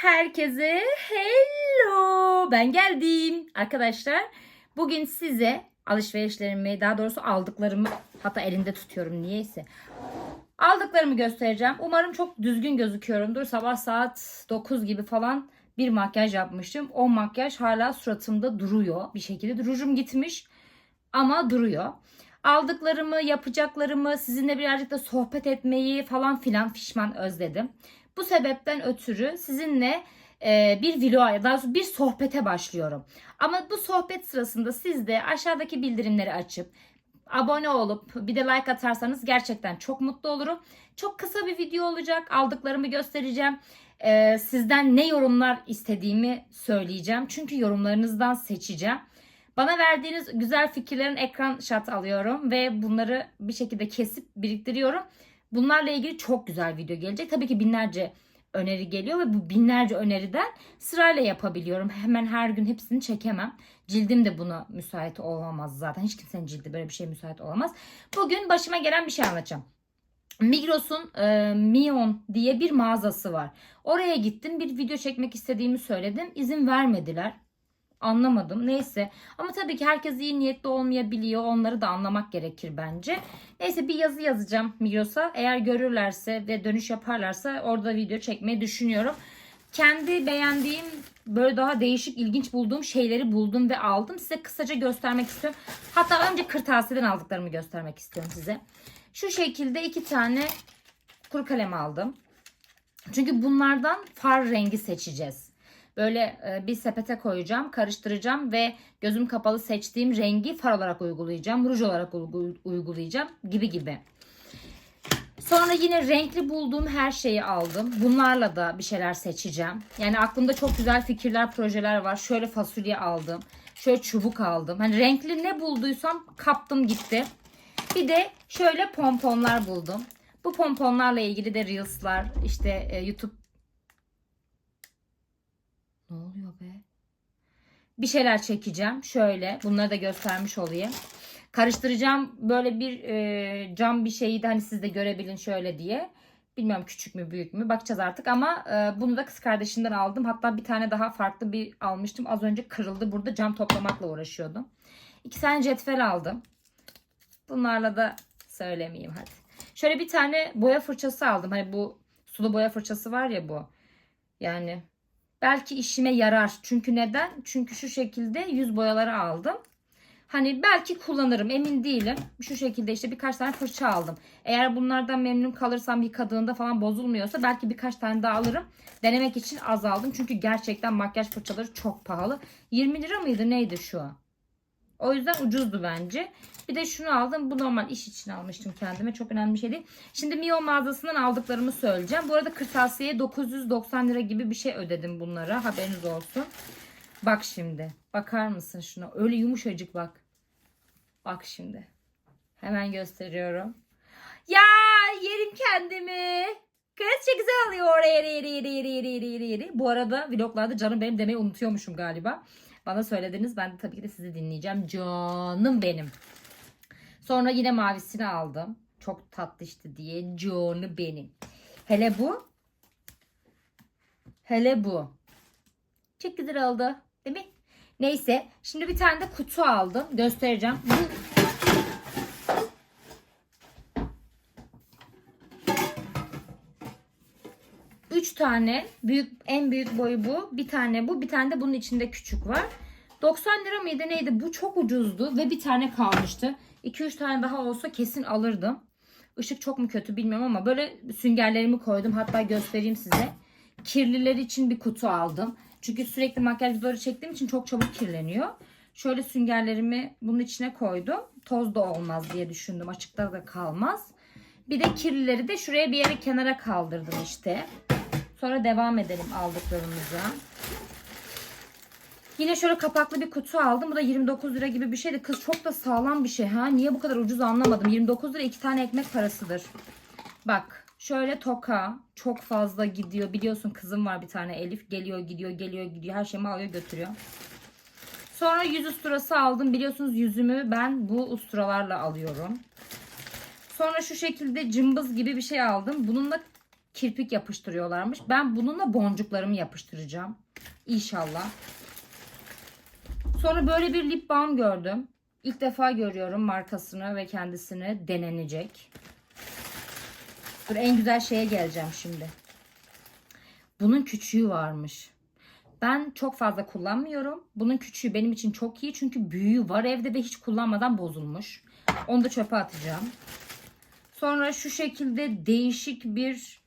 Herkese hello. Ben geldim. Arkadaşlar bugün size alışverişlerimi daha doğrusu aldıklarımı hatta elimde tutuyorum niyeyse. Aldıklarımı göstereceğim. Umarım çok düzgün gözüküyorumdur. Sabah saat 9 gibi falan bir makyaj yapmıştım. O makyaj hala suratımda duruyor bir şekilde. Rujum gitmiş ama duruyor. Aldıklarımı, yapacaklarımı, sizinle birazcık da sohbet etmeyi falan filan fişman özledim. Bu sebepten ötürü sizinle e, bir vloga daha doğrusu bir sohbete başlıyorum. Ama bu sohbet sırasında siz de aşağıdaki bildirimleri açıp abone olup bir de like atarsanız gerçekten çok mutlu olurum. Çok kısa bir video olacak. Aldıklarımı göstereceğim. E, sizden ne yorumlar istediğimi söyleyeceğim. Çünkü yorumlarınızdan seçeceğim. Bana verdiğiniz güzel fikirlerin ekran shot alıyorum ve bunları bir şekilde kesip biriktiriyorum. Bunlarla ilgili çok güzel video gelecek. Tabii ki binlerce öneri geliyor ve bu binlerce öneriden sırayla yapabiliyorum. Hemen her gün hepsini çekemem. Cildim de buna müsait olamaz zaten. Hiç kimsenin cildi böyle bir şeye müsait olamaz. Bugün başıma gelen bir şey anlatacağım. Migros'un e, Mion diye bir mağazası var. Oraya gittim bir video çekmek istediğimi söyledim. İzin vermediler. Anlamadım. Neyse. Ama tabii ki herkes iyi niyetli olmayabiliyor. Onları da anlamak gerekir bence. Neyse bir yazı yazacağım Migros'a. Eğer görürlerse ve dönüş yaparlarsa orada video çekmeyi düşünüyorum. Kendi beğendiğim böyle daha değişik ilginç bulduğum şeyleri buldum ve aldım. Size kısaca göstermek istiyorum. Hatta önce kırtasiyeden aldıklarımı göstermek istiyorum size. Şu şekilde iki tane kuru kalem aldım. Çünkü bunlardan far rengi seçeceğiz. Böyle e, bir sepete koyacağım, karıştıracağım ve gözüm kapalı seçtiğim rengi far olarak uygulayacağım, ruj olarak uygu- uygulayacağım gibi gibi. Sonra yine renkli bulduğum her şeyi aldım. Bunlarla da bir şeyler seçeceğim. Yani aklımda çok güzel fikirler, projeler var. Şöyle fasulye aldım. Şöyle çubuk aldım. Hani renkli ne bulduysam kaptım gitti. Bir de şöyle pomponlar buldum. Bu pomponlarla ilgili de Reels'lar, işte e, YouTube ne oluyor be? Bir şeyler çekeceğim. Şöyle bunları da göstermiş olayım. Karıştıracağım böyle bir e, cam bir şeyi de hani siz de görebilin şöyle diye. Bilmiyorum küçük mü büyük mü bakacağız artık ama e, bunu da kız kardeşimden aldım. Hatta bir tane daha farklı bir almıştım. Az önce kırıldı. Burada cam toplamakla uğraşıyordum. İki tane cetvel aldım. Bunlarla da söylemeyeyim hadi. Şöyle bir tane boya fırçası aldım. Hani bu sulu boya fırçası var ya bu. Yani belki işime yarar. Çünkü neden? Çünkü şu şekilde yüz boyaları aldım. Hani belki kullanırım emin değilim. Şu şekilde işte birkaç tane fırça aldım. Eğer bunlardan memnun kalırsam yıkadığında falan bozulmuyorsa belki birkaç tane daha alırım. Denemek için az aldım. Çünkü gerçekten makyaj fırçaları çok pahalı. 20 lira mıydı neydi şu an? O yüzden ucuzdu bence. Bir de şunu aldım. Bu normal iş için almıştım kendime. Çok önemli bir şey değil. Şimdi Mio mağazasından aldıklarımı söyleyeceğim. Bu arada kırtasiyeye 990 lira gibi bir şey ödedim bunlara. Haberiniz olsun. Bak şimdi. Bakar mısın şuna? Öyle yumuşacık bak. Bak şimdi. Hemen gösteriyorum. Ya yerim kendimi. Kız çok güzel alıyor oraya yeri yeri yeri yeri yeri yeri. Bu arada vloglarda canım benim demeyi unutuyormuşum galiba. Bana söylediniz. Ben de tabii ki de sizi dinleyeceğim. Canım benim. Sonra yine mavisini aldım. Çok tatlı işte diye. Canı benim. Hele bu. Hele bu. Çok güzel oldu. Değil mi? Neyse. Şimdi bir tane de kutu aldım. Göstereceğim. Bu Üç tane büyük en büyük boyu bu. Bir tane bu. Bir tane de bunun içinde küçük var. 90 lira mıydı neydi? Bu çok ucuzdu ve bir tane kalmıştı. 2-3 tane daha olsa kesin alırdım. Işık çok mu kötü bilmiyorum ama böyle süngerlerimi koydum. Hatta göstereyim size. Kirliler için bir kutu aldım. Çünkü sürekli makyaj videoları çektiğim için çok çabuk kirleniyor. Şöyle süngerlerimi bunun içine koydum. Toz da olmaz diye düşündüm. Açıkta da kalmaz. Bir de kirlileri de şuraya bir yere kenara kaldırdım işte. Sonra devam edelim aldıklarımıza. Yine şöyle kapaklı bir kutu aldım. Bu da 29 lira gibi bir şeydi. Kız çok da sağlam bir şey ha. Niye bu kadar ucuz anlamadım. 29 lira iki tane ekmek parasıdır. Bak şöyle toka çok fazla gidiyor. Biliyorsun kızım var bir tane Elif. Geliyor gidiyor geliyor gidiyor. Her şeyimi alıyor götürüyor. Sonra yüz usturası aldım. Biliyorsunuz yüzümü ben bu usturalarla alıyorum. Sonra şu şekilde cımbız gibi bir şey aldım. Bununla kirpik yapıştırıyorlarmış. Ben bununla boncuklarımı yapıştıracağım. İnşallah. Sonra böyle bir lip balm gördüm. İlk defa görüyorum markasını ve kendisini denenecek. Dur en güzel şeye geleceğim şimdi. Bunun küçüğü varmış. Ben çok fazla kullanmıyorum. Bunun küçüğü benim için çok iyi çünkü büyüğü var evde ve hiç kullanmadan bozulmuş. Onu da çöpe atacağım. Sonra şu şekilde değişik bir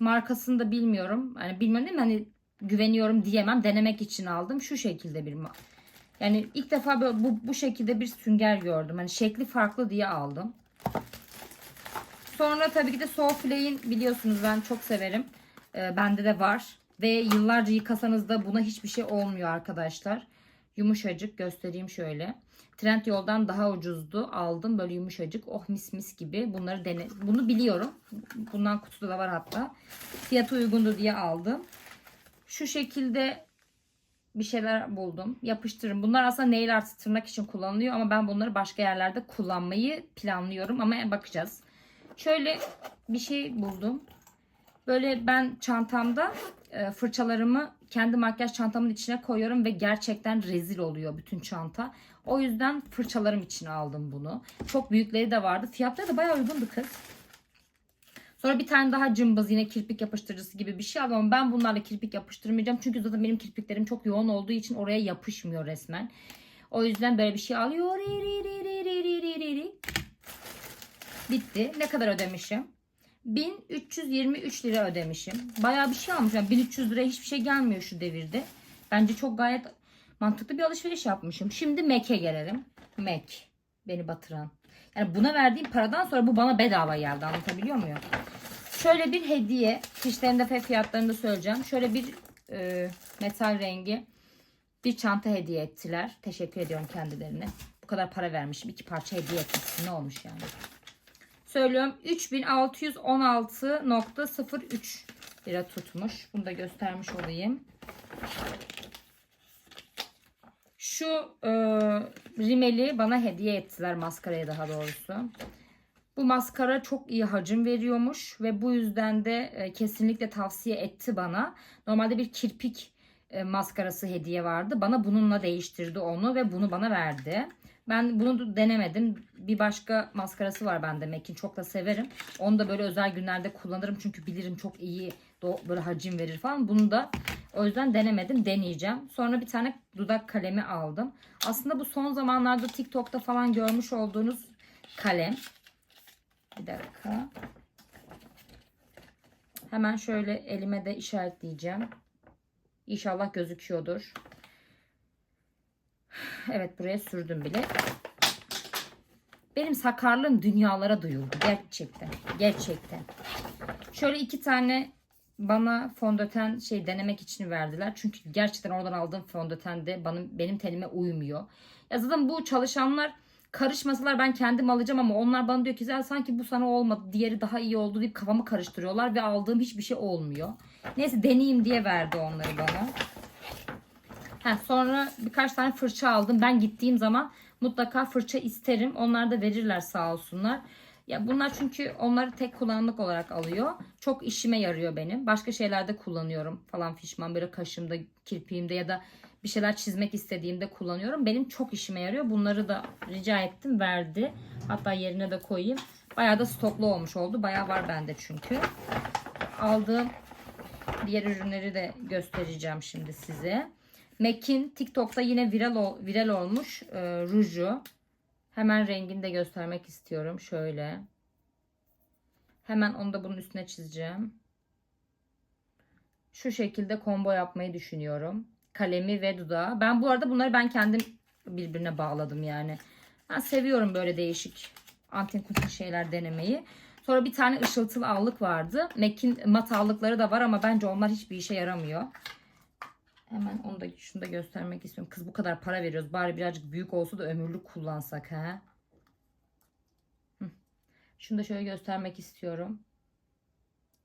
markasını da bilmiyorum. Hani bilmiyorum değil mi? Hani güveniyorum diyemem. Denemek için aldım. Şu şekilde bir yani ilk defa böyle bu, bu şekilde bir sünger gördüm. Hani şekli farklı diye aldım. Sonra tabii ki de Soulflay'in biliyorsunuz ben çok severim. Ee, bende de var. Ve yıllarca yıkasanız da buna hiçbir şey olmuyor arkadaşlar. Yumuşacık göstereyim şöyle. Trend yoldan daha ucuzdu. Aldım böyle yumuşacık. Oh mis mis gibi. Bunları dene bunu biliyorum. Bundan kutuda da var hatta. Fiyatı uygundu diye aldım. Şu şekilde bir şeyler buldum. Yapıştırın. Bunlar aslında nail art tırnak için kullanılıyor ama ben bunları başka yerlerde kullanmayı planlıyorum ama bakacağız. Şöyle bir şey buldum. Böyle ben çantamda e, fırçalarımı kendi makyaj çantamın içine koyuyorum ve gerçekten rezil oluyor bütün çanta. O yüzden fırçalarım için aldım bunu. Çok büyükleri de vardı. Fiyatları da bayağı uygundu kız. Sonra bir tane daha cımbız yine kirpik yapıştırıcısı gibi bir şey aldım ama ben bunlarla kirpik yapıştırmayacağım. Çünkü zaten benim kirpiklerim çok yoğun olduğu için oraya yapışmıyor resmen. O yüzden böyle bir şey alıyor. Bitti. Ne kadar ödemişim? 1323 lira ödemişim. Bayağı bir şey almışım. Yani 1300 liraya hiçbir şey gelmiyor şu devirde. Bence çok gayet mantıklı bir alışveriş yapmışım. Şimdi Mac'e gelelim. Mac. Beni batıran. Yani buna verdiğim paradan sonra bu bana bedava geldi. Anlatabiliyor muyum? Şöyle bir hediye. Fişlerinde ve fiyatlarını da söyleyeceğim. Şöyle bir e, metal rengi bir çanta hediye ettiler. Teşekkür ediyorum kendilerine. Bu kadar para vermişim. iki parça hediye etmişsin. Ne olmuş yani? Söylüyorum 3616.03 lira tutmuş. Bunu da göstermiş olayım. Şu e, rimeli bana hediye ettiler maskaraya daha doğrusu. Bu maskara çok iyi hacim veriyormuş ve bu yüzden de e, kesinlikle tavsiye etti bana. Normalde bir kirpik e, maskarası hediye vardı. Bana bununla değiştirdi onu ve bunu bana verdi. Ben bunu denemedim. Bir başka maskarası var bende Mac'in. Çok da severim. Onu da böyle özel günlerde kullanırım. Çünkü bilirim çok iyi böyle hacim verir falan. Bunu da o yüzden denemedim. Deneyeceğim. Sonra bir tane dudak kalemi aldım. Aslında bu son zamanlarda TikTok'ta falan görmüş olduğunuz kalem. Bir dakika. Hemen şöyle elime de işaretleyeceğim. İnşallah gözüküyordur. Evet buraya sürdüm bile. Benim sakarlığım dünyalara duyuldu. Gerçekten. Gerçekten. Şöyle iki tane bana fondöten şey denemek için verdiler. Çünkü gerçekten oradan aldığım fondöten de bana, benim tenime uymuyor. Ya zaten bu çalışanlar karışmasalar ben kendim alacağım ama onlar bana diyor ki "Ya sanki bu sana olmadı diğeri daha iyi oldu deyip kafamı karıştırıyorlar ve aldığım hiçbir şey olmuyor. Neyse deneyeyim diye verdi onları bana. Ha, sonra birkaç tane fırça aldım. Ben gittiğim zaman mutlaka fırça isterim. Onlar da verirler sağ olsunlar. Ya bunlar çünkü onları tek kullanımlık olarak alıyor. Çok işime yarıyor benim. Başka şeylerde kullanıyorum falan fişman böyle kaşımda, kirpiğimde ya da bir şeyler çizmek istediğimde kullanıyorum. Benim çok işime yarıyor. Bunları da rica ettim verdi. Hatta yerine de koyayım. Bayağı da stoklu olmuş oldu. Bayağı var bende çünkü. Aldığım diğer ürünleri de göstereceğim şimdi size. MAC'in TikTok'ta yine viral ol- viral olmuş e, ruju. Hemen rengini de göstermek istiyorum. Şöyle. Hemen onu da bunun üstüne çizeceğim. Şu şekilde combo yapmayı düşünüyorum. Kalemi ve dudağı. Ben bu arada bunları ben kendim birbirine bağladım yani. Ben seviyorum böyle değişik antin kuntin şeyler denemeyi. Sonra bir tane ışıltılı allık vardı. MAC'in mat allıkları da var ama bence onlar hiçbir işe yaramıyor. Hemen onu da şunu da göstermek istiyorum. Kız bu kadar para veriyoruz. Bari birazcık büyük olsa da ömürlük kullansak ha. Şunu da şöyle göstermek istiyorum.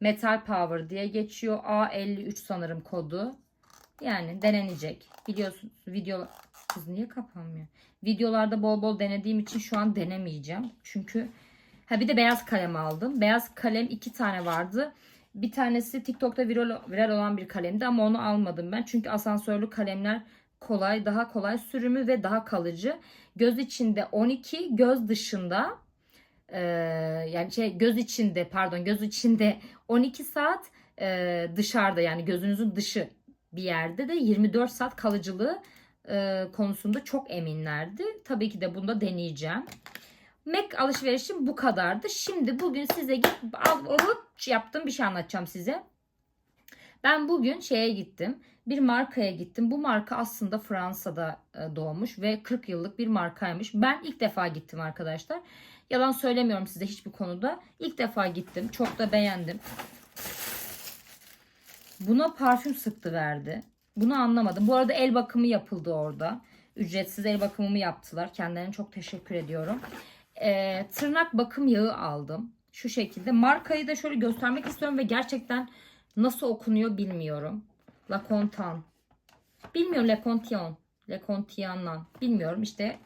Metal Power diye geçiyor. A53 sanırım kodu. Yani denenecek. Biliyorsunuz video kız niye kapanmıyor? Videolarda bol bol denediğim için şu an denemeyeceğim. Çünkü ha bir de beyaz kalem aldım. Beyaz kalem iki tane vardı. Bir tanesi TikTok'ta viral, viral olan bir kalemdi ama onu almadım ben. Çünkü asansörlü kalemler kolay, daha kolay sürümü ve daha kalıcı. Göz içinde 12, göz dışında e, yani şey göz içinde pardon göz içinde 12 saat e, dışarıda yani gözünüzün dışı bir yerde de 24 saat kalıcılığı e, konusunda çok eminlerdi. Tabii ki de bunu da deneyeceğim. Mac alışverişim bu kadardı. Şimdi bugün size al- alıp yaptığım bir şey anlatacağım size. Ben bugün şeye gittim. Bir markaya gittim. Bu marka aslında Fransa'da e, doğmuş ve 40 yıllık bir markaymış. Ben ilk defa gittim arkadaşlar. Yalan söylemiyorum size hiçbir konuda. İlk defa gittim. Çok da beğendim. Buna parfüm sıktı verdi. Bunu anlamadım. Bu arada el bakımı yapıldı orada. Ücretsiz el bakımımı yaptılar. Kendilerine çok teşekkür ediyorum. Ee, tırnak bakım yağı aldım. Şu şekilde. Markayı da şöyle göstermek istiyorum ve gerçekten nasıl okunuyor bilmiyorum. La Contan. Bilmiyorum Le Contion. Le Contian'dan. Bilmiyorum işte.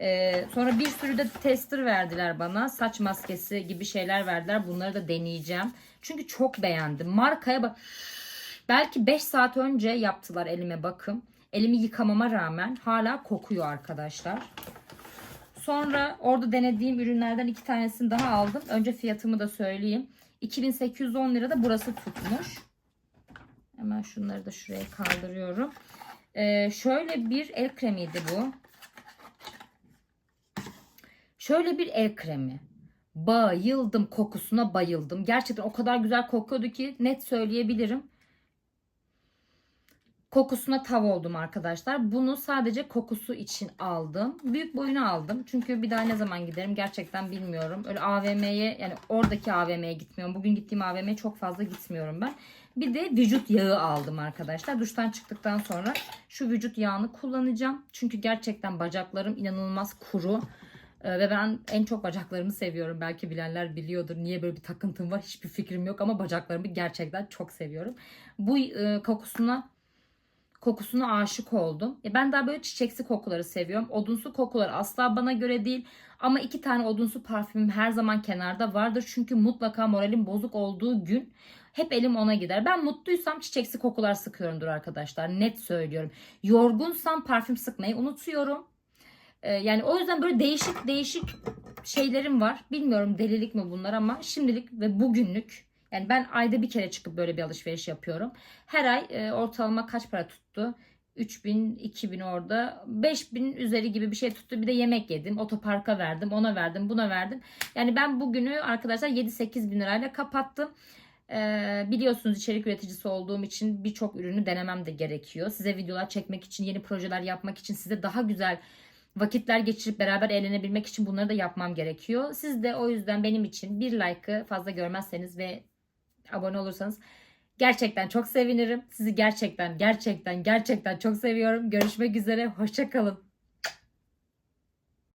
Ee, sonra bir sürü de tester verdiler bana. Saç maskesi gibi şeyler verdiler. Bunları da deneyeceğim. Çünkü çok beğendim. Markaya bak. Belki 5 saat önce yaptılar elime bakım. Elimi yıkamama rağmen hala kokuyor arkadaşlar. Sonra orada denediğim ürünlerden iki tanesini daha aldım. Önce fiyatımı da söyleyeyim. 2810 lira da burası tutmuş. Hemen şunları da şuraya kaldırıyorum. Ee, şöyle bir el kremiydi bu. Şöyle bir el kremi. Bayıldım kokusuna bayıldım. Gerçekten o kadar güzel kokuyordu ki net söyleyebilirim. Kokusuna tav oldum arkadaşlar. Bunu sadece kokusu için aldım. Büyük boyunu aldım. Çünkü bir daha ne zaman giderim gerçekten bilmiyorum. Öyle AVM'ye yani oradaki AVM'ye gitmiyorum. Bugün gittiğim AVM'ye çok fazla gitmiyorum ben. Bir de vücut yağı aldım arkadaşlar. Duştan çıktıktan sonra şu vücut yağını kullanacağım. Çünkü gerçekten bacaklarım inanılmaz kuru. Ee, Ve ben en çok bacaklarımı seviyorum. Belki bilenler biliyordur. Niye böyle bir takıntım var hiçbir fikrim yok ama bacaklarımı gerçekten çok seviyorum. Bu e, kokusuna kokusuna aşık oldum. E ben daha böyle çiçeksi kokuları seviyorum. Odunsu kokular asla bana göre değil. Ama iki tane odunsu parfümüm her zaman kenarda vardır. Çünkü mutlaka moralim bozuk olduğu gün hep elim ona gider. Ben mutluysam çiçeksi kokular sıkıyorumdur arkadaşlar. Net söylüyorum. Yorgunsam parfüm sıkmayı unutuyorum. E, yani o yüzden böyle değişik değişik şeylerim var. Bilmiyorum delilik mi bunlar ama şimdilik ve bugünlük yani ben ayda bir kere çıkıp böyle bir alışveriş yapıyorum. Her ay e, ortalama kaç para tuttu? 3000, 2000 orada. 5000 üzeri gibi bir şey tuttu. Bir de yemek yedim. Otoparka verdim. Ona verdim. Buna verdim. Yani ben bugünü arkadaşlar 7-8 bin lirayla kapattım. Ee, biliyorsunuz içerik üreticisi olduğum için birçok ürünü denemem de gerekiyor. Size videolar çekmek için, yeni projeler yapmak için, size daha güzel vakitler geçirip beraber eğlenebilmek için bunları da yapmam gerekiyor. Siz de o yüzden benim için bir like'ı fazla görmezseniz ve abone olursanız gerçekten çok sevinirim. Sizi gerçekten gerçekten gerçekten çok seviyorum. Görüşmek üzere. Hoşçakalın.